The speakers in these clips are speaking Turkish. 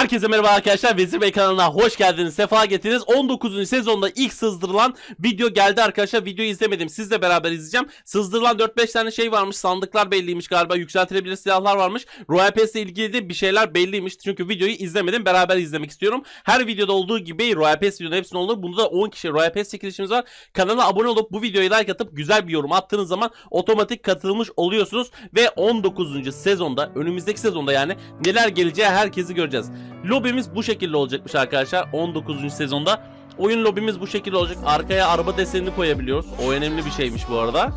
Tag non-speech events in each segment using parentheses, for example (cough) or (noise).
Herkese merhaba arkadaşlar. Vezir Bey kanalına hoş geldiniz. Sefa getirdiniz. 19. sezonda ilk sızdırılan video geldi arkadaşlar. Videoyu izlemedim. Sizle beraber izleyeceğim. Sızdırılan 4-5 tane şey varmış. Sandıklar belliymiş galiba. Yükseltilebilir silahlar varmış. Royal Pass ile ilgili de bir şeyler belliymiş. Çünkü videoyu izlemedim. Beraber izlemek istiyorum. Her videoda olduğu gibi Royal Pass videonun hepsinin olur. Bunda da 10 kişi Royal Pass çekilişimiz var. Kanala abone olup bu videoyu like atıp güzel bir yorum attığınız zaman otomatik katılmış oluyorsunuz. Ve 19. sezonda önümüzdeki sezonda yani neler geleceği herkesi göreceğiz. Lobimiz bu şekilde olacakmış arkadaşlar 19. sezonda. Oyun lobimiz bu şekilde olacak. Arkaya araba desenini koyabiliyoruz. O önemli bir şeymiş bu arada.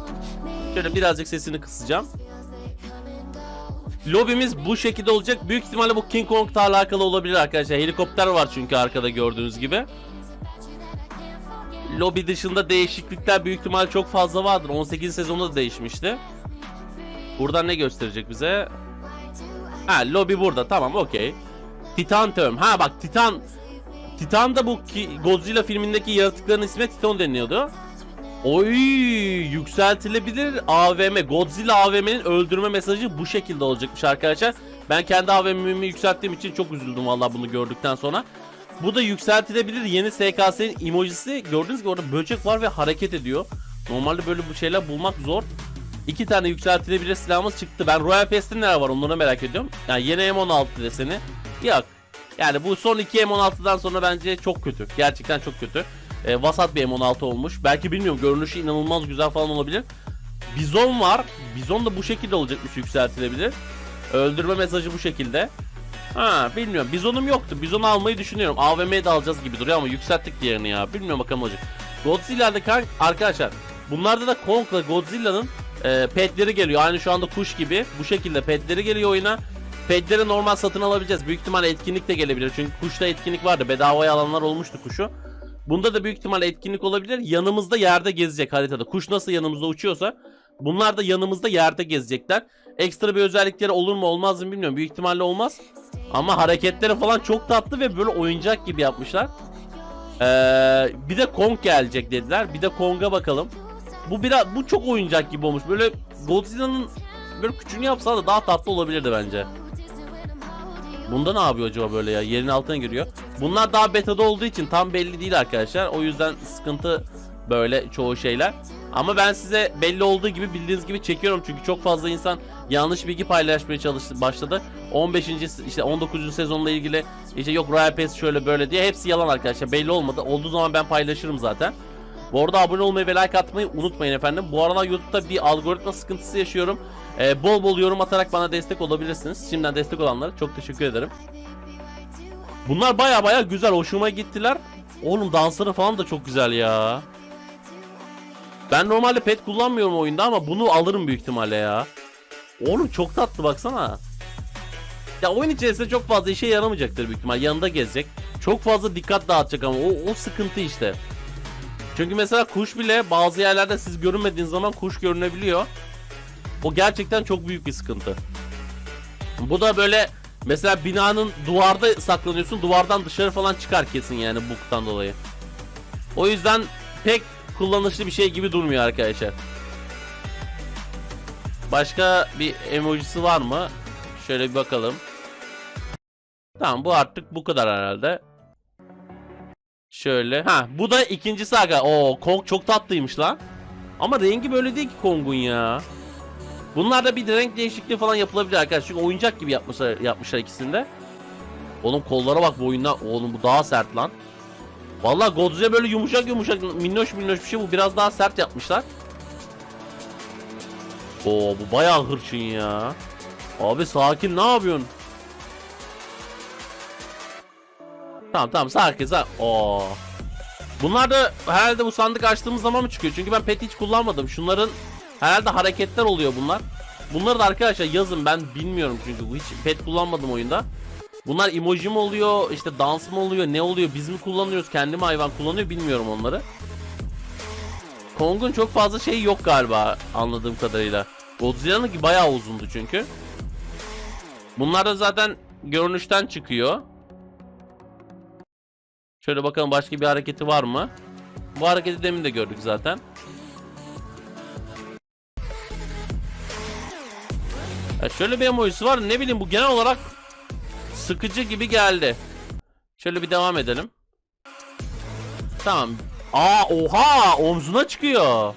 Şöyle birazcık sesini kısacağım. Lobimiz bu şekilde olacak. Büyük ihtimalle bu King Kong'la alakalı olabilir arkadaşlar. Helikopter var çünkü arkada gördüğünüz gibi. Lobi dışında değişiklikler büyük ihtimal çok fazla vardır. 18 sezonda da değişmişti. Buradan ne gösterecek bize? Ha lobi burada tamam okey. Titan Term. Ha bak Titan Titan da bu ki Godzilla filmindeki yaratıkların ismi Titan deniyordu. Oy yükseltilebilir AVM. Godzilla AVM'nin öldürme mesajı bu şekilde olacakmış arkadaşlar. Ben kendi AVM'mi yükselttiğim için çok üzüldüm vallahi bunu gördükten sonra. Bu da yükseltilebilir yeni SKS'nin emojisi. Gördüğünüz gibi orada böcek var ve hareket ediyor. Normalde böyle bu şeyler bulmak zor. İki tane yükseltilebilir silahımız çıktı. Ben Royal Pass'te neler var onları merak ediyorum. Yani yeni M16 deseni. Yok. Yani bu son iki M16'dan sonra bence çok kötü. Gerçekten çok kötü. Ee, vasat bir M16 olmuş. Belki bilmiyorum görünüşü inanılmaz güzel falan olabilir. Bizon var. Bizon da bu şekilde olacakmış yükseltilebilir. Öldürme mesajı bu şekilde. Ha bilmiyorum. Bizonum yoktu. Bizon almayı düşünüyorum. AVM'ye de alacağız gibi duruyor ama yükselttik diğerini ya. Bilmiyorum bakalım olacak. Godzilla'da arkadaşlar bunlarda da Kong'la Godzilla'nın e, petleri geliyor. Aynı şu anda kuş gibi. Bu şekilde petleri geliyor oyuna. Petleri normal satın alabileceğiz. Büyük ihtimalle etkinlik de gelebilir. Çünkü kuşta etkinlik vardı. Bedavaya alanlar olmuştu kuşu. Bunda da büyük ihtimalle etkinlik olabilir. Yanımızda yerde gezecek haritada. Kuş nasıl yanımızda uçuyorsa bunlar da yanımızda yerde gezecekler. Ekstra bir özellikleri olur mu olmaz mı bilmiyorum. Büyük ihtimalle olmaz. Ama hareketleri falan çok tatlı ve böyle oyuncak gibi yapmışlar. Ee, bir de Kong gelecek dediler. Bir de Kong'a bakalım. Bu biraz bu çok oyuncak gibi olmuş. Böyle Godzilla'nın böyle küçüğünü yapsa da daha tatlı olabilirdi bence. Bunda ne yapıyor acaba böyle ya? Yerin altına giriyor. Bunlar daha betada olduğu için tam belli değil arkadaşlar. O yüzden sıkıntı böyle çoğu şeyler. Ama ben size belli olduğu gibi bildiğiniz gibi çekiyorum çünkü çok fazla insan yanlış bilgi paylaşmaya çalıştı başladı. 15. işte 19. sezonla ilgili işte yok Royal Pass şöyle böyle diye hepsi yalan arkadaşlar. Belli olmadı. Olduğu zaman ben paylaşırım zaten. Bu arada abone olmayı ve like atmayı unutmayın efendim. Bu aralar YouTube'da bir algoritma sıkıntısı yaşıyorum. Ee, bol bol yorum atarak bana destek olabilirsiniz. Şimdiden destek olanlara çok teşekkür ederim. Bunlar baya baya güzel. Hoşuma gittiler. Oğlum dansları falan da çok güzel ya. Ben normalde pet kullanmıyorum oyunda ama bunu alırım büyük ihtimalle ya. Oğlum çok tatlı baksana. Ya oyun içerisinde çok fazla işe yaramayacaktır büyük ihtimal. Yanında gezecek. Çok fazla dikkat dağıtacak ama o, o sıkıntı işte. Çünkü mesela kuş bile bazı yerlerde siz görünmediğiniz zaman kuş görünebiliyor. O gerçekten çok büyük bir sıkıntı. Bu da böyle mesela binanın duvarda saklanıyorsun duvardan dışarı falan çıkar kesin yani buktan dolayı. O yüzden pek kullanışlı bir şey gibi durmuyor arkadaşlar. Başka bir emojisi var mı? Şöyle bir bakalım. Tamam bu artık bu kadar herhalde. Şöyle. Ha bu da ikincisi aga. Oo Kong çok tatlıymış lan. Ama rengi böyle değil ki Kong'un ya. Bunlarda bir renk değişikliği falan yapılabilir arkadaşlar. Çünkü oyuncak gibi yapmışlar, yapmışlar ikisinde. Oğlum kollara bak bu oyunda. Oğlum bu daha sert lan. Vallahi Godzilla böyle yumuşak yumuşak minnoş minnoş bir şey. Bu biraz daha sert yapmışlar. Oo bu bayağı hırçın ya. Abi sakin ne yapıyorsun? Tamam tamam sakin sakin. Oo. Bunlar da herhalde bu sandık açtığımız zaman mı çıkıyor? Çünkü ben pet hiç kullanmadım. Şunların herhalde hareketler oluyor bunlar. Bunları da arkadaşlar yazın ben bilmiyorum çünkü hiç pet kullanmadım oyunda. Bunlar emoji mi oluyor, işte dans mı oluyor, ne oluyor, biz mi kullanıyoruz, kendi mi hayvan kullanıyor bilmiyorum onları. Kong'un çok fazla şeyi yok galiba anladığım kadarıyla. Godzilla'nınki bayağı uzundu çünkü. Bunlar da zaten görünüşten çıkıyor. Şöyle bakalım başka bir hareketi var mı? Bu hareketi demin de gördük zaten. Ya şöyle bir emojisi var. Ne bileyim bu genel olarak sıkıcı gibi geldi. Şöyle bir devam edelim. Tamam. Aa oha omzuna çıkıyor.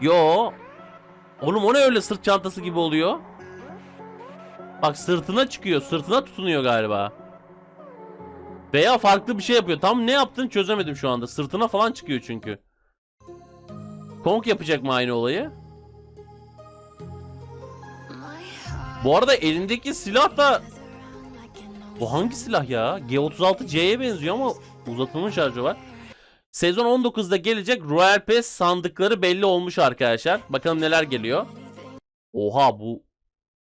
Yo. Oğlum o ne öyle sırt çantası gibi oluyor? Bak sırtına çıkıyor. Sırtına tutunuyor galiba. Veya farklı bir şey yapıyor. Tam ne yaptığını çözemedim şu anda. Sırtına falan çıkıyor çünkü. Kong yapacak mı aynı olayı? Bu arada elindeki silah da bu hangi silah ya? G36C'ye benziyor ama uzatılmış şarjı var. Sezon 19'da gelecek Royal Pass sandıkları belli olmuş arkadaşlar. Bakalım neler geliyor. Oha bu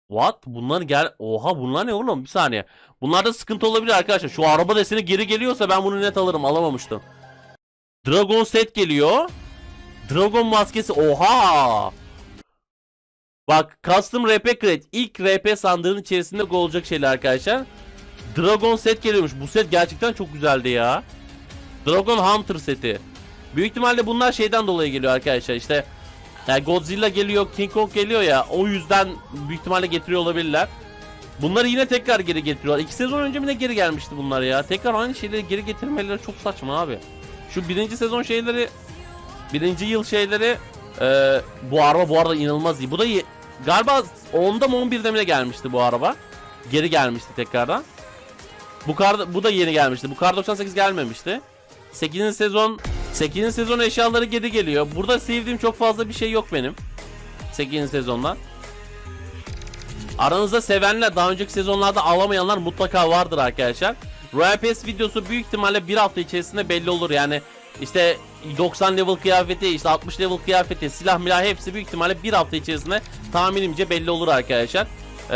What? Bunlar gel Oha bunlar ne oğlum? Bir saniye. Bunlarda sıkıntı olabilir arkadaşlar. Şu araba deseni geri geliyorsa ben bunu net alırım. Alamamıştım. Dragon set geliyor. Dragon maskesi. Oha! Bak Custom RP Crate ilk RP sandığının içerisinde olacak şeyler arkadaşlar. Dragon set geliyormuş. Bu set gerçekten çok güzeldi ya. Dragon Hunter seti. Büyük ihtimalle bunlar şeyden dolayı geliyor arkadaşlar. İşte yani Godzilla geliyor, King Kong geliyor ya. O yüzden büyük ihtimalle getiriyor olabilirler. Bunları yine tekrar geri getiriyorlar. İki sezon önce mi ne geri gelmişti bunlar ya? Tekrar aynı şeyleri geri getirmeleri çok saçma abi. Şu birinci sezon şeyleri, birinci yıl şeyleri e, bu araba bu arada inanılmaz iyi. Bu da iyi. Galiba 10'da mı 11'de mi gelmişti bu araba? Geri gelmişti tekrardan. Bu kar bu da yeni gelmişti. Bu kar 98 gelmemişti. 8. sezon 8. sezon eşyaları geri geliyor. Burada sevdiğim çok fazla bir şey yok benim. 8. sezondan. Aranızda sevenler daha önceki sezonlarda alamayanlar mutlaka vardır arkadaşlar. Royal Pass videosu büyük ihtimalle bir hafta içerisinde belli olur. Yani işte 90 level kıyafeti, işte 60 level kıyafeti, silah milah hepsi büyük ihtimalle bir hafta içerisinde tahminimce belli olur arkadaşlar. Ee,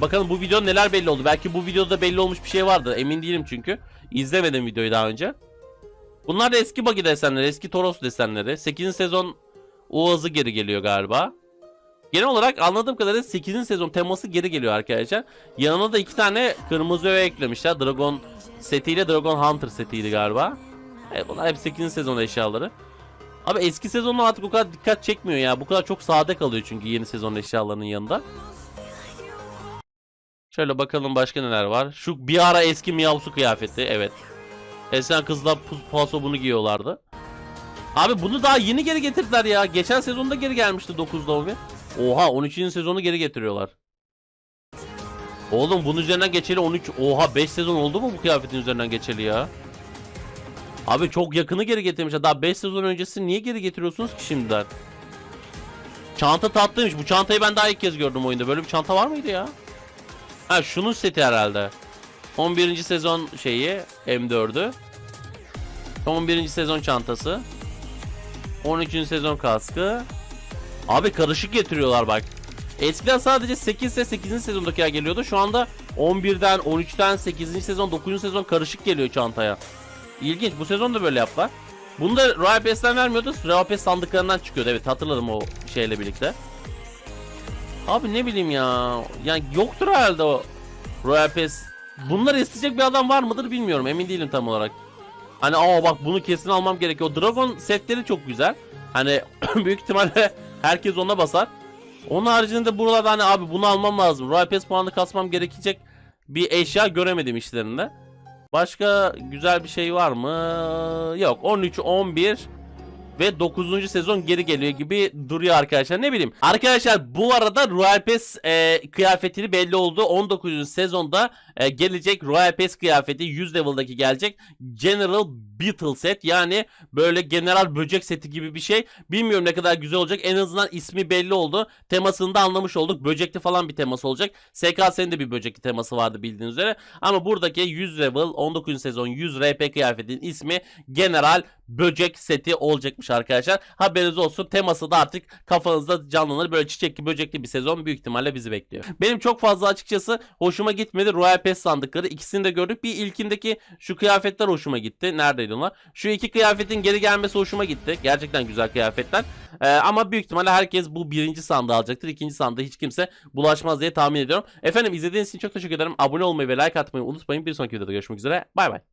bakalım bu video neler belli oldu. Belki bu videoda belli olmuş bir şey vardı. Emin değilim çünkü. İzlemedim videoyu daha önce. Bunlar da eski buggy desenleri, eski Toros desenleri. 8. sezon Uaz'ı geri geliyor galiba. Genel olarak anladığım kadarıyla 8. sezon teması geri geliyor arkadaşlar. Yanına da iki tane kırmızı öve eklemişler. Dragon setiyle Dragon Hunter setiydi galiba. Evet bunlar hep 8. sezon eşyaları. Abi eski sezonlar artık bu kadar dikkat çekmiyor ya. Bu kadar çok sade kalıyor çünkü yeni sezon eşyalarının yanında. Şöyle bakalım başka neler var. Şu bir ara eski Miyavsu kıyafeti evet. Eskiden kızlar paso bunu giyiyorlardı. Abi bunu daha yeni geri getirdiler ya. Geçen sezonda geri gelmişti 9'da o bir. Oha 13. sezonu geri getiriyorlar. Oğlum bunun üzerinden geçeli 13. Oha 5 sezon oldu mu bu kıyafetin üzerinden geçeli ya? Abi çok yakını geri getirmişler. Daha 5 sezon öncesi niye geri getiriyorsunuz ki şimdiden? Çanta tatlıymış. Bu çantayı ben daha ilk kez gördüm oyunda. Böyle bir çanta var mıydı ya? Ha şunun seti herhalde. 11. sezon şeyi M4'ü. 11. sezon çantası. 13. sezon kaskı. Abi karışık getiriyorlar bak. Eskiden sadece 8 ise 8. sezondakiler geliyordu. Şu anda 11'den, 13'ten, 8. sezon, 9. sezon karışık geliyor çantaya. İlginç. Bu sezon da böyle yaptılar. Bunu da Royal Pass'ten vermiyordu. Royal Pass sandıklarından çıkıyordu. Evet hatırladım o şeyle birlikte. Abi ne bileyim ya. Yani yoktur herhalde o Royal Pass. Bunları isteyecek bir adam var mıdır bilmiyorum. Emin değilim tam olarak. Hani aa bak bunu kesin almam gerekiyor. Dragon setleri çok güzel. Hani (clears throat) büyük ihtimalle herkes ona basar. Onun haricinde buralarda hani abi bunu almam lazım. Royal Pass puanı kasmam gerekecek bir eşya göremedim işlerinde. Başka güzel bir şey var mı? Yok. 13, 11 ve 9. sezon geri geliyor gibi duruyor arkadaşlar. Ne bileyim. Arkadaşlar bu arada Royal Pass e, kıyafetini belli oldu. 19. sezonda e, gelecek Royal Pass kıyafeti 100 level'daki gelecek. General Beetle set yani böyle general böcek seti gibi bir şey. Bilmiyorum ne kadar güzel olacak. En azından ismi belli oldu. Temasını da anlamış olduk. Böcekli falan bir teması olacak. SKS'nin de bir böcekli teması vardı bildiğiniz üzere. Ama buradaki 100 level 19. sezon 100 RP kıyafetinin ismi General Böcek seti olacakmış arkadaşlar. Haberiniz olsun. Teması da artık kafanızda canlanır. Böyle çiçekli böcekli bir sezon büyük ihtimalle bizi bekliyor. Benim çok fazla açıkçası hoşuma gitmedi. Royal Pass sandıkları. ikisini de gördük. Bir ilkindeki şu kıyafetler hoşuma gitti. Neredeydi onlar? Şu iki kıyafetin geri gelmesi hoşuma gitti. Gerçekten güzel kıyafetler. Ee, ama büyük ihtimalle herkes bu birinci sandığı alacaktır. İkinci sandığı hiç kimse bulaşmaz diye tahmin ediyorum. Efendim izlediğiniz için çok teşekkür ederim. Abone olmayı ve like atmayı unutmayın. Bir sonraki videoda görüşmek üzere. Bay bay.